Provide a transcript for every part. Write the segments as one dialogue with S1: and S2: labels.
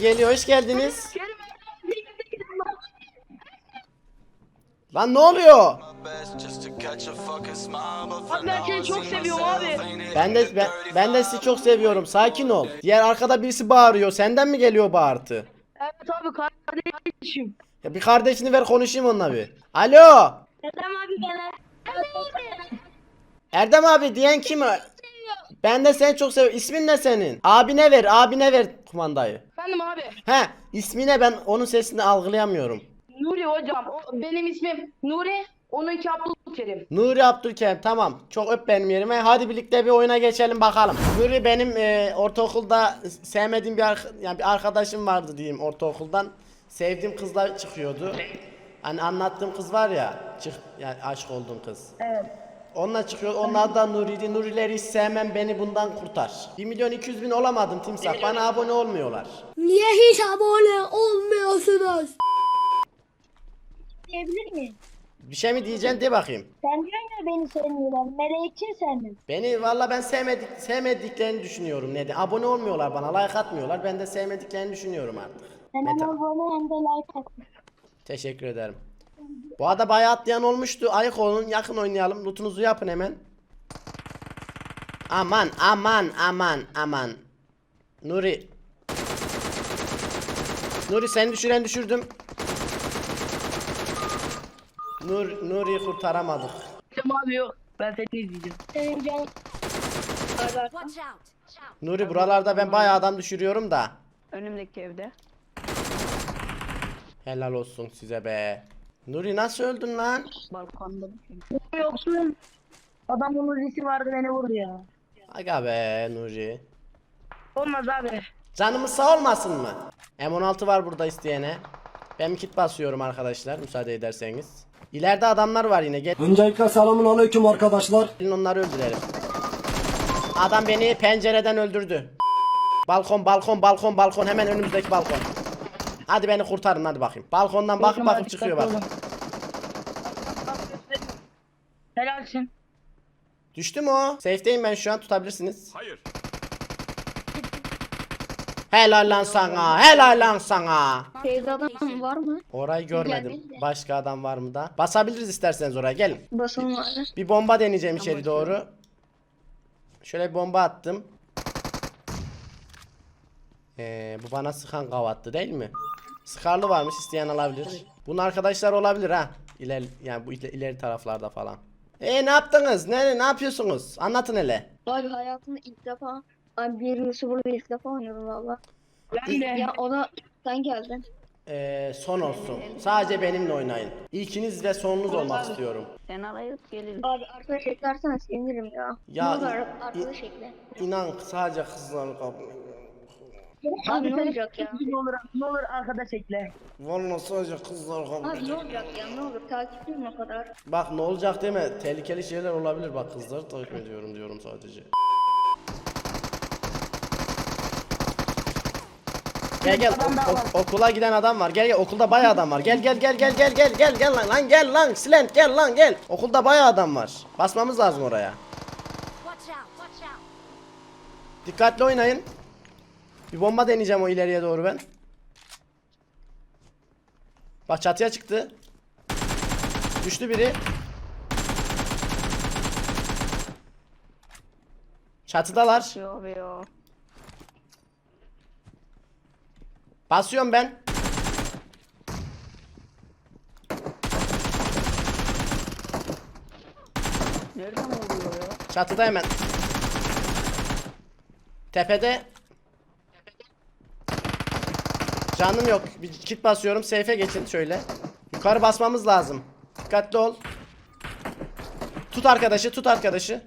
S1: Geliyor hoş geldiniz. Lan ne oluyor?
S2: Abi ben seni çok seviyorum abi.
S1: Ben de ben, ben de sizi çok seviyorum. Sakin ol. Diğer arkada birisi bağırıyor. Senden mi geliyor bağırtı?
S2: Evet abi kardeşim.
S1: Ya bir kardeşini ver konuşayım onunla bir. Alo.
S2: Erdem abi gel.
S1: Erdem abi diyen kim? Ben de seni çok seviyorum. İsmin ne senin? Abine ver, abine ver kumandayı.
S2: Efendim abi.
S1: He, ismine ben onun sesini algılayamıyorum.
S2: Nuri hocam. O, benim ismim Nuri. Onunki Abdülkerim.
S1: Nuri Abdülkerim tamam. Çok öp benim yerime. Hadi birlikte bir oyuna geçelim bakalım. Nuri benim e, ortaokulda sevmediğim bir, yani bir arkadaşım vardı diyeyim ortaokuldan. Sevdiğim kızla çıkıyordu. Hani anlattığım kız var ya, çık yani aşık olduğum kız.
S2: Evet.
S1: Onunla çıkıyor. Adı da Nuri'ydi. Nurileri hiç sevmem beni bundan kurtar. 1 milyon 200 bin olamadım timsah. Bana abone olmuyorlar.
S3: Niye hiç abone olmuyorsunuz?
S4: diyebilir miyim?
S1: Bir şey mi diyeceksin de bakayım.
S4: Sen diyorsun ya beni sevmiyorlar. Melekçin sen mi?
S1: Beni valla ben sevmedik, sevmediklerini düşünüyorum. Neden? Abone olmuyorlar bana, like atmıyorlar. Ben de sevmediklerini düşünüyorum artık.
S4: Hem
S1: Meta.
S4: abone hem de like atmış.
S1: Teşekkür ederim. Bu arada bayağı atlayan olmuştu. Ayık olun, yakın oynayalım. Lootunuzu yapın hemen. Aman, aman, aman, aman. Nuri. Nuri seni düşüren düşürdüm. Nur, Nuri'yi kurtaramadık.
S2: Erdem abi yok. Ben seni izleyeceğim.
S4: Senin!
S1: Nuri buralarda ben bayağı adam düşürüyorum da.
S2: Önümdeki evde.
S1: Helal olsun size be. Nuri nasıl öldün lan?
S2: Balkonda. Yoksun. Adamın uzisi vardı beni vurdu ya.
S1: Aga be Nuri.
S2: Olmaz abi.
S1: Canımız sağ olmasın mı? M16 var burada isteyene. Ben bir kit basıyorum arkadaşlar müsaade ederseniz. İleride adamlar var yine. Gelin
S5: Öncelikle selamun aleyküm arkadaşlar.
S1: onları öldürelim. Adam beni pencereden öldürdü. Balkon balkon balkon balkon hemen önümüzdeki balkon. Hadi beni kurtarın hadi bakayım. Balkondan bakıp bakıp çıkıyor bak.
S2: Helalsin.
S1: Düştü mü o? Safe'deyim ben şu an tutabilirsiniz.
S6: Hayır.
S1: Helal lan sana. Helal lan sana.
S3: Evde adam var mı?
S1: Orayı görmedim. Başka adam var mı da? Basabiliriz isterseniz oraya gelin.
S3: Basalım abi.
S1: Bir bomba deneyeceğim içeri doğru. Şöyle bir bomba attım. Ee, bu bana sıkan kavattı değil mi? Sıkarlı varmış isteyen alabilir. Bunun arkadaşlar olabilir ha. İler, yani bu iler- ileri taraflarda falan. E ne yaptınız? Ne ne yapıyorsunuz? Anlatın hele.
S3: Abi hayatımda ilk defa abi bir YouTuber'la ilk defa oynuyorum valla.
S2: Ben de.
S3: Ya o da sen geldin.
S1: Ee, son olsun. Sadece benimle oynayın. İlkiniz ve sonunuz olmak istiyorum.
S2: Sen arayıp gelin.
S3: Abi arkadaş eklersen sevinirim ya.
S1: Ya,
S3: Ne
S1: i-
S3: arkadaş ekle.
S1: İnan sadece kızlar kabul
S3: Abi ne olacak ya?
S2: Ne olur, ne olur arkadaş ekle.
S1: Vallahi sadece kızlar kabul
S3: Abi ne olacak ya? Ne olur takipçiyim o kadar.
S1: Bak ne olacak deme. Tehlikeli şeyler olabilir. Bak kızları takip ediyorum diyorum sadece. Gel gel ok- ok- okula giden adam var. Gel gel okulda bayağı adam var. Gel gel gel gel gel gel gel gel lan lan gel lan silent gel lan gel. Okulda bayağı adam var. Basmamız lazım oraya. Dikkatli oynayın. Bir bomba deneyeceğim o ileriye doğru ben. Bak çatıya çıktı. Düştü biri. Çatıdalar.
S2: Yo yo.
S1: Basıyorum ben.
S2: Nereden oluyor ya?
S1: Çatıda hemen. Tepede. Canım yok. Bir kit basıyorum. Safe'e geçin şöyle. Yukarı basmamız lazım. Dikkatli ol. Tut arkadaşı, tut arkadaşı.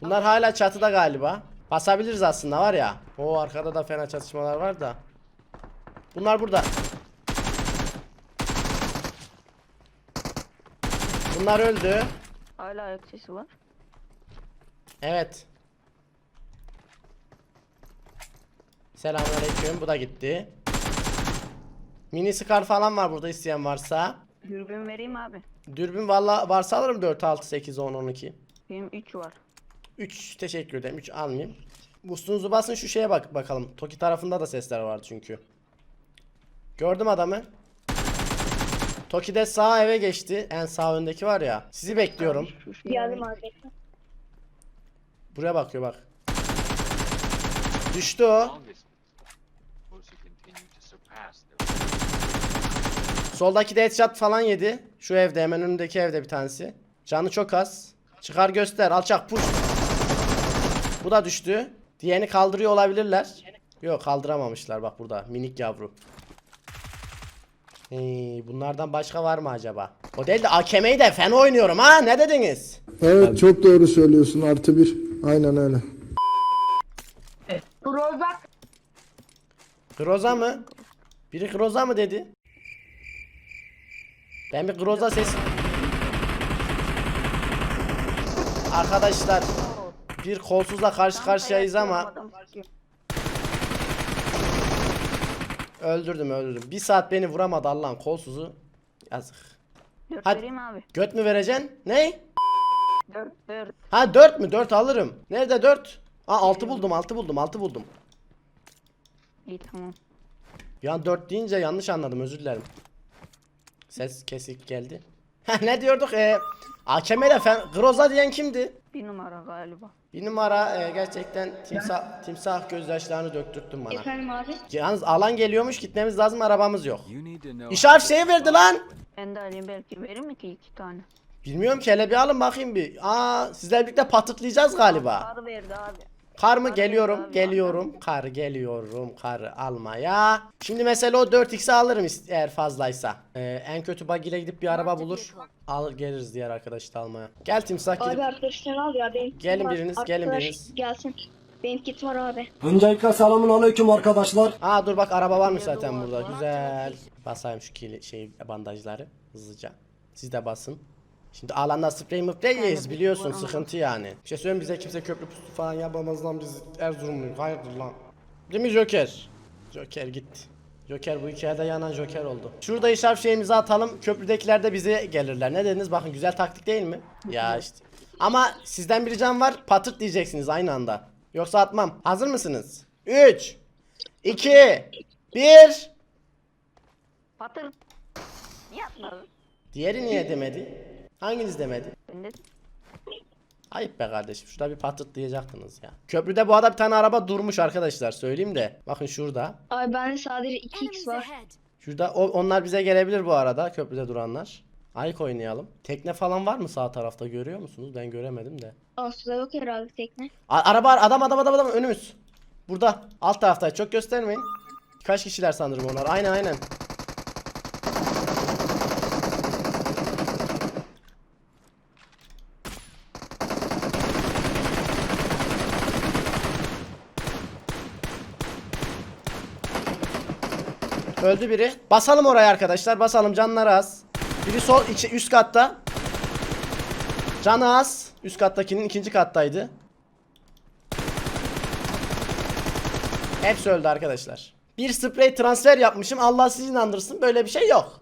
S1: Bunlar hala çatıda galiba. Basabiliriz aslında var ya. O arkada da fena çatışmalar var da. Bunlar burada. Bunlar öldü.
S2: Hala ayak sesi var.
S1: Evet. Selamünaleyküm. Bu da gitti. Mini scar falan var burada isteyen varsa.
S2: Dürbün vereyim abi.
S1: Dürbün valla varsa alırım 4 6 8 10 12.
S2: Benim 3 var.
S1: 3 teşekkür ederim. 3 almayayım. Bustunuzu basın şu şeye bak bakalım. Toki tarafında da sesler var çünkü. Gördüm adamı. Toki de sağ eve geçti. En sağ öndeki var ya. Sizi bekliyorum.
S3: Geldim abi.
S1: Buraya bakıyor bak. Düştü o. Soldaki de headshot falan yedi. Şu evde hemen önündeki evde bir tanesi. Canı çok az. Çıkar göster. Alçak push. Bu da düştü. Diğerini kaldırıyor olabilirler. Yok kaldıramamışlar bak burada. Minik yavru. Hey, bunlardan başka var mı acaba? O değil de AKM'yi de fena oynuyorum ha. Ne dediniz?
S7: Evet çok doğru söylüyorsun artı bir. Aynen öyle.
S2: Prozak
S1: Groza mı? Biri Groza mı dedi? Ben bir Groza ses... Arkadaşlar bir kolsuzla karşı karşıyayız ama öldürdüm öldürdüm. Bir saat beni vuramadı Allah'ın kolsuzu. Yazık.
S2: Dört
S1: Hadi.
S2: vereyim abi.
S1: Göt mü vereceksin? Ne?
S2: Dört dört.
S1: Ha 4 mü? 4 alırım. Nerede 4? Ha 6 buldum 6 buldum 6 buldum.
S2: İyi tamam.
S1: Ya 4 deyince yanlış anladım özür dilerim. Ses kesik geldi. Heh, ne diyorduk? Ee, AKM'de fen Groza diyen kimdi?
S2: Bir numara galiba.
S1: Bir numara e, gerçekten timsah, timsah gözyaşlarını döktürttün bana.
S3: Efendim abi.
S1: Yalnız alan geliyormuş gitmemiz lazım arabamız yok. İşaret şeyi verdi lan.
S2: Ben de alayım belki verir mi ki iki tane?
S1: Bilmiyorum ki hele bir alın bakayım bir. Aa sizler birlikte patırtlayacağız galiba.
S2: Kar verdi abi.
S1: Kar mı geliyorum geliyorum kar geliyorum kar almaya. Şimdi mesela o 4x'i alırım eğer fazlaysa. Ee, en kötü buggy ile gidip bir araba bulur. Alır geliriz diğer arkadaşı da almaya. Gel timsah gidip.
S3: Abi arkadaşlarını al ya. Benim
S1: Gelin
S3: var.
S1: biriniz, gelin
S3: Arkadaş
S1: biriniz.
S3: Gelsin. Benim kit var abi.
S5: Öncelikle selamun aleyküm arkadaşlar.
S1: Aa dur bak araba varmış zaten burada. Güzel. Basayım şu kili, şey bandajları hızlıca. Siz de basın. Şimdi alanda sprey mıpleyiz biliyorsun sıkıntı yani. Bir şey söyleyeyim bize kimse köprü pusu falan yapamaz lan biz Erzurumluyuz hayırdır lan. Değil mi Joker? Joker gitti. Joker bu hikayede yanan Joker oldu. Şurada işaret şeyimizi atalım. Köprüdekiler de bize gelirler. Ne dediniz? Bakın güzel taktik değil mi? Ya işte. Ama sizden bir ricam var. Patırt diyeceksiniz aynı anda. Yoksa atmam. Hazır mısınız? 3 2 1
S2: Patır. Niye atmadın?
S1: Diğeri niye demedi? Hanginiz demedi?
S2: Ben de
S1: Ayıp be kardeşim. Şurada bir patırt diyecektiniz ya. Köprüde bu arada bir tane araba durmuş arkadaşlar. Söyleyeyim de. Bakın şurada.
S3: Abi bende sadece 2x
S8: Enemies
S3: var.
S1: Şurada o, onlar bize gelebilir bu arada. Köprüde duranlar. Ayık oynayalım. Tekne falan var mı sağ tarafta görüyor musunuz? Ben göremedim de.
S3: Aslında yok herhalde tekne.
S1: A- araba adam adam adam adam önümüz. Burada. Alt tarafta. Çok göstermeyin. Kaç kişiler sanırım onlar. Aynen aynen. Öldü biri. Basalım oraya arkadaşlar. Basalım canları az. Biri sol içi, üst katta. Canı az. Üst kattakinin ikinci kattaydı. Hepsi öldü arkadaşlar. Bir sprey transfer yapmışım. Allah sizi inandırsın. Böyle bir şey yok.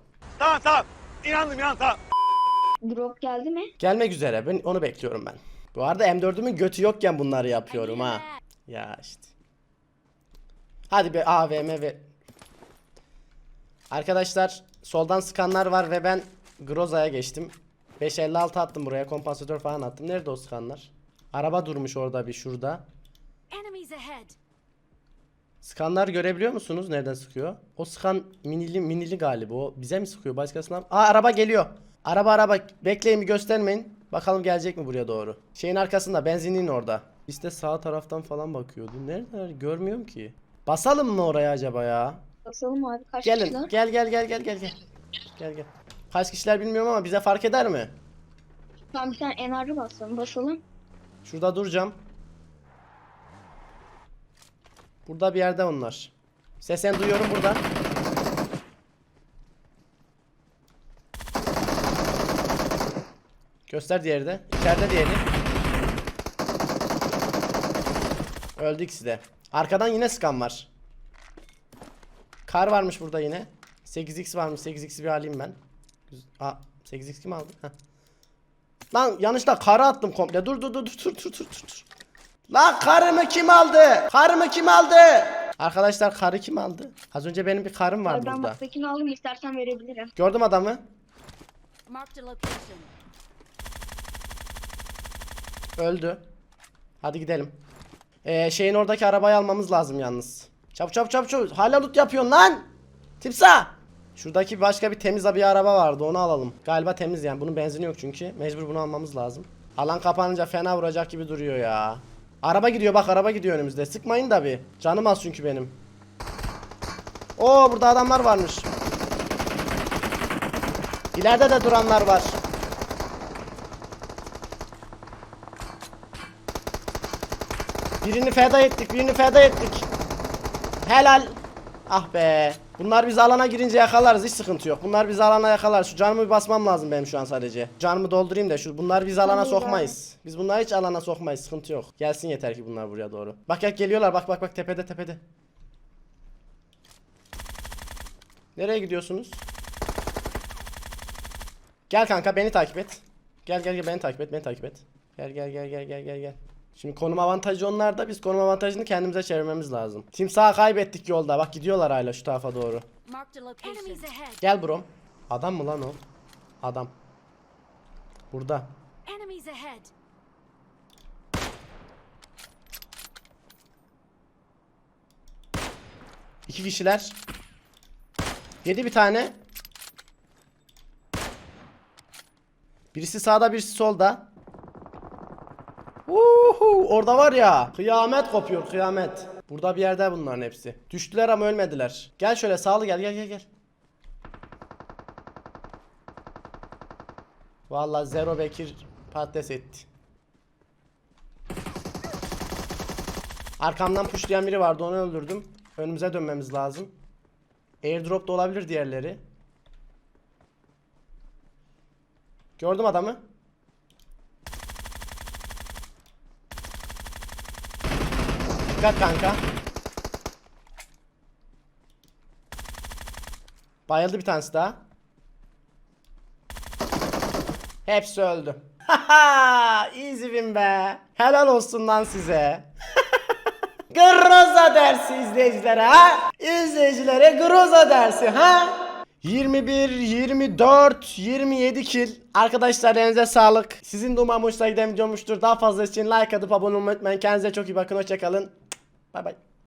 S3: Drop geldi mi?
S1: Gelmek üzere. Ben onu bekliyorum ben. Bu arada M4'ümün götü yokken bunları yapıyorum ha. Ya işte. Hadi be AVM ve Arkadaşlar soldan sıkanlar var ve ben Groza'ya geçtim. 556 attım buraya. Kompansatör falan attım. Nerede o sıkanlar? Araba durmuş orada bir şurada. Sıkanlar görebiliyor musunuz? Nereden sıkıyor? O sıkan minili minili galiba. O bize mi sıkıyor? Başkasına mı? Aa araba geliyor. Araba araba. Bekleyin bir göstermeyin. Bakalım gelecek mi buraya doğru. Şeyin arkasında benzinliğin orada. İşte sağ taraftan falan bakıyordu. Nerede? Görmüyorum ki. Basalım mı oraya acaba ya?
S3: Basalım abi kaç
S1: Gelin.
S3: kişiler?
S1: Gel gel gel gel gel gel. Gel gel. Kaç kişiler bilmiyorum ama bize fark eder mi?
S3: Tamam bir tane enerji basalım. Basalım.
S1: Şurada duracağım. Burada bir yerde onlar. Sesini duyuyorum burada. Göster diğeri de. İçeride diğeri. Öldü ikisi de. Arkadan yine skan var. Kar varmış burada yine. 8x varmış. 8x'i bir alayım ben. Aa 8x kim aldı? Heh. Lan yanlışlıkla kara attım komple. Dur dur dur dur dur dur dur dur. Lan karımı kim aldı? Karımı kim aldı? Arkadaşlar karı kim aldı? Az önce benim bir karım vardı
S3: Ben
S1: burada.
S3: baktakini aldım istersen verebilirim.
S1: Gördüm adamı. Öldü. Hadi gidelim. Ee, şeyin oradaki arabayı almamız lazım yalnız. Çabuk çabuk çabuk çabuk. Hala loot yapıyorsun lan. Timsah. Şuradaki başka bir temiz bir araba vardı onu alalım. Galiba temiz yani bunun benzini yok çünkü. Mecbur bunu almamız lazım. Alan kapanınca fena vuracak gibi duruyor ya. Araba gidiyor bak araba gidiyor önümüzde. Sıkmayın da bir. Canım az çünkü benim. Oo burada adamlar varmış. İleride de duranlar var. Birini feda ettik, birini feda ettik. Helal. Ah be. Bunlar biz alana girince yakalarız hiç sıkıntı yok. Bunlar biz alana yakalar. Şu canımı bir basmam lazım benim şu an sadece. Canımı doldurayım da şu bunlar biz alana sokmayız. Biz bunları hiç alana sokmayız. Sıkıntı yok. Gelsin yeter ki bunlar buraya doğru. Bak ya geliyorlar. Bak bak bak tepede tepede. Nereye gidiyorsunuz? Gel kanka beni takip et. Gel gel gel beni takip et, beni takip et. Gel gel gel gel gel gel gel. Şimdi konum avantajı onlarda. Biz konum avantajını kendimize çevirmemiz lazım. Timsahı kaybettik yolda. Bak gidiyorlar hala şu tarafa doğru. Gel bro. Adam mı lan o? Adam. Burada. İki kişiler. Yedi bir tane. Birisi sağda birisi solda. Uhu, orada var ya kıyamet kopuyor kıyamet. Burada bir yerde bunların hepsi. Düştüler ama ölmediler. Gel şöyle sağlı gel gel gel gel. Vallahi Zero Bekir patates etti. Arkamdan puşlayan biri vardı onu öldürdüm. Önümüze dönmemiz lazım. Airdrop da olabilir diğerleri. Gördüm adamı. Dikkat kanka. Bayıldı bir tanesi daha. Hepsi öldü. Easy win be. Helal olsun lan size. Groza dersi izleyicilere ha? İzleyicilere groza dersi ha? 21, 24, 27 kill. Arkadaşlar elinize sağlık. Sizin de umarım hoşuna giden videomuştur. Daha fazla için like atıp abone olmayı unutmayın. Kendinize çok iyi bakın. Hoşçakalın. 拜拜。